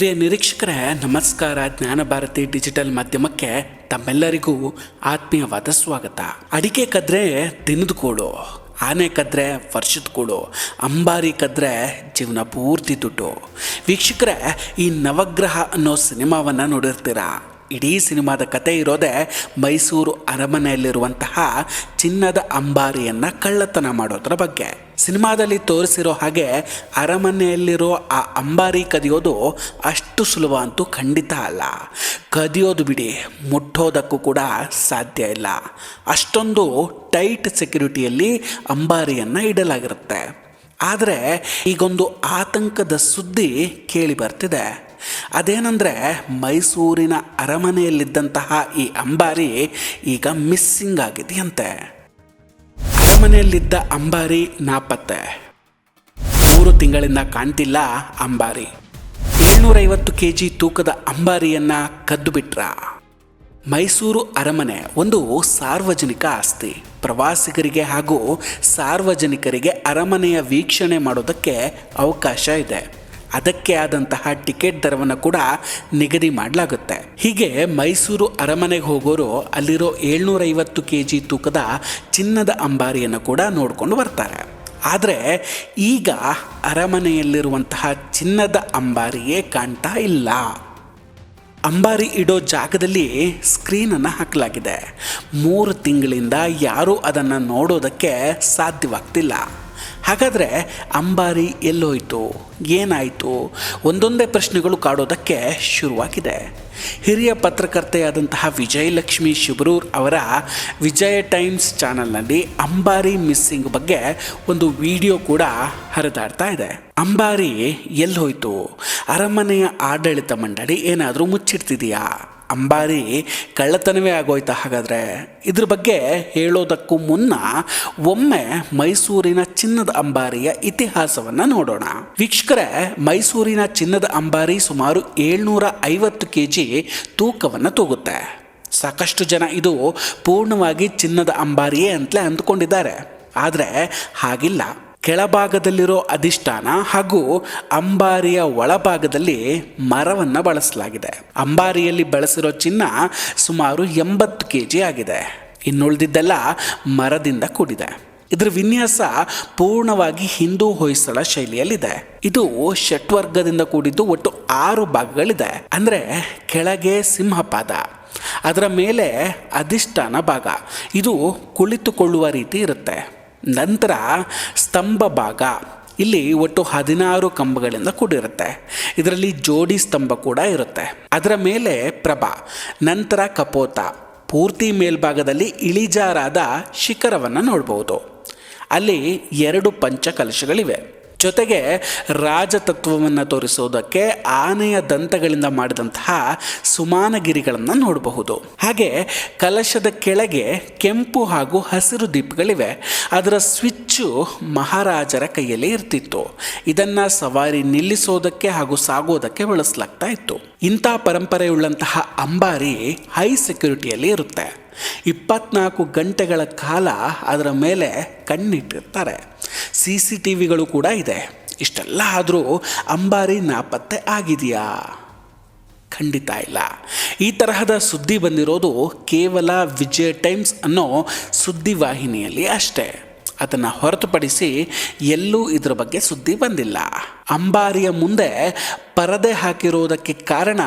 ಪ್ರಿಯ ನಿರೀಕ್ಷಕರೇ, ನಮಸ್ಕಾರ. ಜ್ಞಾನ ಭಾರತಿ ಡಿಜಿಟಲ್ ಮಾಧ್ಯಮಕ್ಕೆ ತಮ್ಮೆಲ್ಲರಿಗೂ ಆತ್ಮೀಯವಾದ ಸ್ವಾಗತ. ಅಡಿಕೆ ಕದ್ರೆ ದಿನದ ಕೂಡು, ಆನೆ ಕದ್ರೆ ವರ್ಷದ ಕೂಡು, ಅಂಬಾರಿ ಕದ್ರೆ ಜೀವನ ಪೂರ್ತಿ ದುಡ್ಡು. ವೀಕ್ಷಕರೇ, ಈ ನವಗ್ರಹ ಅನ್ನೋ ಸಿನಿಮಾವನ್ನು ನೋಡಿರ್ತೀರಾ? ಇಡೀ ಸಿನಿಮಾದ ಕತೆ ಇರೋದೇ ಮೈಸೂರು ಅರಮನೆಯಲ್ಲಿರುವಂತಹ ಚಿನ್ನದ ಅಂಬಾರಿಯನ್ನು ಕಳ್ಳತನ ಮಾಡೋದ್ರ ಬಗ್ಗೆ. ಸಿನಿಮಾದಲ್ಲಿ ತೋರಿಸಿರೋ ಹಾಗೆ ಅರಮನೆಯಲ್ಲಿರೋ ಆ ಅಂಬಾರಿ ಕದಿಯೋದು ಅಷ್ಟು ಸುಲಭ ಅಂತೂ ಖಂಡಿತ ಅಲ್ಲ. ಕದಿಯೋದು ಬಿಡಿ, ಮುಟ್ಟೋದಕ್ಕೂ ಕೂಡ ಸಾಧ್ಯ ಇಲ್ಲ. ಅಷ್ಟೊಂದು ಟೈಟ್ ಸೆಕ್ಯುರಿಟಿಯಲ್ಲಿ ಅಂಬಾರಿಯನ್ನು ಇಡಲಾಗಿರುತ್ತೆ. ಆದರೆ ಈಗೊಂದು ಆತಂಕದ ಸುದ್ದಿ ಕೇಳಿ ಬರ್ತಿದೆ. ಅದೇನಂದರೆ ಮೈಸೂರಿನ ಅರಮನೆಯಲ್ಲಿದ್ದಂತಹ ಈ ಅಂಬಾರಿ ಈಗ ಮಿಸ್ಸಿಂಗ್ ಆಗಿದೆಯಂತೆ. ಅರಮನೆಯಲ್ಲಿದ್ದ ಅಂಬಾರಿ ನಾಪತ್ತೆ. ಮೂರು ತಿಂಗಳಿಂದ ಕಾಣ್ತಿಲ್ಲ ಅಂಬಾರಿ. ಏಳ್ನೂರೈವತ್ತು ಕೆ ಜಿ ತೂಕದ ಅಂಬಾರಿಯನ್ನ ಕದ್ದು ಬಿಟ್ರ ಮೈಸೂರು ಅರಮನೆ ಒಂದು ಸಾರ್ವಜನಿಕ ಆಸ್ತಿ. ಪ್ರವಾಸಿಗರಿಗೆ ಹಾಗೂ ಸಾರ್ವಜನಿಕರಿಗೆ ಅರಮನೆಯ ವೀಕ್ಷಣೆ ಮಾಡೋದಕ್ಕೆ ಅವಕಾಶ ಇದೆ. ಅದಕ್ಕೆ ಆದಂತಹ ಟಿಕೆಟ್ ದರವನ್ನು ಕೂಡ ನಿಗದಿ ಮಾಡಲಾಗುತ್ತೆ. ಹೀಗೆ ಮೈಸೂರು ಅರಮನೆಗೆ ಹೋಗೋರು ಅಲ್ಲಿರೋ ಏಳ್ನೂರೈವತ್ತು ಕೆ ಜಿ ತೂಕದ ಚಿನ್ನದ ಅಂಬಾರಿಯನ್ನು ಕೂಡ ನೋಡ್ಕೊಂಡು ಬರ್ತಾರೆ. ಆದರೆ ಈಗ ಅರಮನೆಯಲ್ಲಿರುವಂತಹ ಚಿನ್ನದ ಅಂಬಾರಿಯೇ ಕಾಣ್ತಾ ಇಲ್ಲ. ಅಂಬಾರಿ ಇಡೋ ಜಾಗದಲ್ಲಿ ಸ್ಕ್ರೀನನ್ನು ಹಾಕಲಾಗಿದೆ. ಮೂರು ತಿಂಗಳಿಂದ ಯಾರೂ ಅದನ್ನು ನೋಡೋದಕ್ಕೆ ಸಾಧ್ಯವಾಗ್ತಿಲ್ಲ. ಹಾಗಾದರೆ ಅಂಬಾರಿ ಎಲ್ಲೋಯ್ತು? ಏನಾಯಿತು? ಒಂದೊಂದೇ ಪ್ರಶ್ನೆಗಳು ಕಾಡೋದಕ್ಕೆ ಶುರುವಾಗಿದೆ. ಹಿರಿಯ ಪತ್ರಕರ್ತೆಯಾದಂತಹ ವಿಜಯಲಕ್ಷ್ಮಿ ಶಿಬರೂರ್ ಅವರ ವಿಜಯ ಟೈಮ್ಸ್ ಚಾನಲ್ನಲ್ಲಿ ಅಂಬಾರಿ ಮಿಸ್ಸಿಂಗ್ ಬಗ್ಗೆ ಒಂದು ವಿಡಿಯೋ ಕೂಡ ಹರಿದಾಡ್ತಾ ಇದೆ. ಅಂಬಾರಿ ಎಲ್ಲೋಯ್ತು? ಅರಮನೆಯ ಆಡಳಿತ ಮಂಡಳಿ ಏನಾದರೂ ಮುಚ್ಚಿಡ್ತಿದೆಯಾ? ಅಂಬಾರಿ ಕಳ್ಳತನವೇ ಆಗೋಯ್ತಾ. ಹಾಗಾದರೆ ಇದ್ರ ಬಗ್ಗೆ ಹೇಳೋದಕ್ಕೂ ಮುನ್ನ ಒಮ್ಮೆ ಮೈಸೂರಿನ ಚಿನ್ನದ ಅಂಬಾರಿಯ ಇತಿಹಾಸವನ್ನು ನೋಡೋಣ. ವೀಕ್ಷಕರೇ, ಮೈಸೂರಿನ ಚಿನ್ನದ ಅಂಬಾರಿ ಸುಮಾರು ಏಳ್ನೂರ ಐವತ್ತು ಕೆ ಜಿ ತೂಕವನ್ನು ತೂಗುತ್ತೆ. ಸಾಕಷ್ಟು ಜನ ಇದು ಪೂರ್ಣವಾಗಿ ಚಿನ್ನದ ಅಂಬಾರಿಯೇ ಅಂತಲೇ ಅಂದ್ಕೊಂಡಿದ್ದಾರೆ. ಆದರೆ ಹಾಗಿಲ್ಲ. ಕೆಳಭಾಗದಲ್ಲಿರೋ ಅಧಿಷ್ಠಾನ ಹಾಗೂ ಅಂಬಾರಿಯ ಒಳಭಾಗದಲ್ಲಿ ಮರವನ್ನು ಬಳಸಲಾಗಿದೆ. ಅಂಬಾರಿಯಲ್ಲಿ ಬಳಸಿರೋ ಚಿನ್ನ ಸುಮಾರು ಎಂಬತ್ತು ಕೆ ಜಿ ಆಗಿದೆ. ಇನ್ನುಳಿದಿದ್ದೆಲ್ಲ ಮರದಿಂದ ಕೂಡಿದೆ. ಇದರ ವಿನ್ಯಾಸ ಪೂರ್ಣವಾಗಿ ಹಿಂದೂ ಹೊಯ್ಸಳ ಶೈಲಿಯಲ್ಲಿದೆ. ಇದು ಷಟ್ವರ್ಗದಿಂದ ಕೂಡಿದ್ದು ಒಟ್ಟು ಆರು ಭಾಗಗಳಿದೆ. ಅಂದರೆ ಕೆಳಗೆ ಸಿಂಹಪಾದ, ಅದರ ಮೇಲೆ ಅಧಿಷ್ಠಾನ ಭಾಗ. ಇದು ಕುಳಿತುಕೊಳ್ಳುವ ರೀತಿ ಇರುತ್ತೆ. ನಂತರ ಸ್ತಂಭ ಭಾಗ. ಇಲ್ಲಿ ಒಟ್ಟು ಹದಿನಾರು ಕಂಬಗಳಿಂದ ಕೂಡಿರುತ್ತೆ. ಇದರಲ್ಲಿ ಜೋಡಿ ಸ್ತಂಭ ಕೂಡ ಇರುತ್ತೆ. ಅದರ ಮೇಲೆ ಪ್ರಭಾ, ನಂತರ ಕಪೋತ, ಪೂರ್ತಿ ಮೇಲ್ಭಾಗದಲ್ಲಿ ಇಳಿಜಾರಾದ ಶಿಖರವನ್ನು ನೋಡ್ಬೋದು. ಅಲ್ಲಿ ಎರಡು ಪಂಚಕಲಶಗಳಿವೆ. ಜೊತೆಗೆ ರಾಜತತ್ವವನ್ನು ತೋರಿಸೋದಕ್ಕೆ ಆನೆಯ ದಂತಗಳಿಂದ ಮಾಡಿದಂತಹ ಸುಮಾನಗಿರಿಗಳನ್ನು ನೋಡಬಹುದು. ಹಾಗೆ ಕಲಶದ ಕೆಳಗೆ ಕೆಂಪು ಹಾಗೂ ಹಸಿರು ದೀಪಗಳಿವೆ. ಅದರ ಸ್ವಿಚ್ಚು ಮಹಾರಾಜರ ಕೈಯಲ್ಲಿ ಇರ್ತಿತ್ತು. ಇದನ್ನು ಸವಾರಿ ನಿಲ್ಲಿಸೋದಕ್ಕೆ ಹಾಗೂ ಸಾಗೋದಕ್ಕೆ ಬಳಸಲಾಗ್ತಾ ಇತ್ತು. ಇಂಥ ಪರಂಪರೆಯುಳ್ಳಂತಹ ಅಂಬಾರಿ ಹೈ ಸೆಕ್ಯೂರಿಟಿಯಲ್ಲಿ ಇರುತ್ತೆ. ಇಪ್ಪತ್ನಾಲ್ಕು ಗಂಟೆಗಳ ಕಾಲ ಅದರ ಮೇಲೆ ಕಣ್ಣಿಟ್ಟಿರ್ತಾರೆ. ಸಿ ಸಿ ಟಿ ವಿಗಳು ಕೂಡ ಇದೆ. ಇಷ್ಟೆಲ್ಲ ಆದರೂ ಅಂಬಾರಿ ನಾಪತ್ತೆ ಆಗಿದೆಯಾ? ಖಂಡಿತ ಇಲ್ಲ. ಈ ತರಹದ ಸುದ್ದಿ ಬಂದಿರೋದು ಕೇವಲ ವಿಜಯ ಟೈಮ್ಸ್ ಅನ್ನೋ ಸುದ್ದಿವಾಹಿನಿಯಲ್ಲಿ ಅಷ್ಟೇ. ಅದನ್ನು ಹೊರತುಪಡಿಸಿ ಎಲ್ಲೂ ಇದರ ಬಗ್ಗೆ ಸುದ್ದಿ ಬಂದಿಲ್ಲ. ಅಂಬಾರಿಯ ಮುಂದೆ ಪರದೆ ಹಾಕಿರೋದಕ್ಕೆ ಕಾರಣ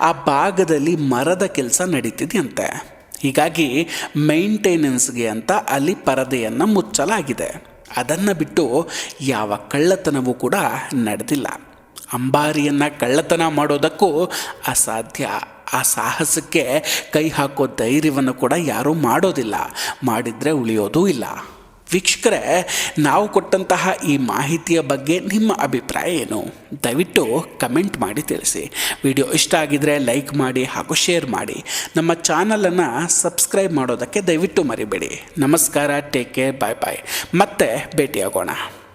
ಆ ಭಾಗದಲ್ಲಿ ಮರದ ಕೆಲಸ ನಡೀತಿದೆಯಂತೆ. ಹೀಗಾಗಿ ಮೈಂಟೆನೆನ್ಸ್ಗೆ ಅಂತ ಅಲ್ಲಿ ಪರದೆಯನ್ನು ಮುಚ್ಚಲಾಗಿದೆ. ಅದನ್ನು ಬಿಟ್ಟು ಯಾವ ಕಳ್ಳತನವೂ ಕೂಡ ನಡೆದಿಲ್ಲ. ಅಂಬಾರಿಯನ್ನು ಕಳ್ಳತನ ಮಾಡೋದಕ್ಕೂ ಅಸಾಧ್ಯ. ಆ ಸಾಹಸಕ್ಕೆ ಕೈ ಹಾಕೋ ಧೈರ್ಯವನ್ನು ಕೂಡ ಯಾರೂ ಮಾಡೋದಿಲ್ಲ. ಮಾಡಿದರೆ ಉಳಿಯೋದೂ ಇಲ್ಲ. ವೀಕ್ಷಕರೇ, ನಾವು ಕೊಟ್ಟಂತಹ ಈ ಮಾಹಿತಿಯ ಬಗ್ಗೆ ನಿಮ್ಮ ಅಭಿಪ್ರಾಯ ಏನು? ದಯವಿಟ್ಟು ಕಮೆಂಟ್ ಮಾಡಿ ತಿಳಿಸಿ. ವಿಡಿಯೋ ಇಷ್ಟ ಆಗಿದರೆ ಲೈಕ್ ಮಾಡಿ ಹಾಗೂ ಶೇರ್ ಮಾಡಿ. ನಮ್ಮ ಚಾನಲನ್ನು ಸಬ್ಸ್ಕ್ರೈಬ್ ಮಾಡೋದಕ್ಕೆ ದಯವಿಟ್ಟು ಮರಿಬೇಡಿ. ನಮಸ್ಕಾರ, ಟೇಕ್ ಕೇರ್, ಬಾಯ್ ಬಾಯ್. ಮತ್ತೆ ಭೇಟಿಯಾಗೋಣ.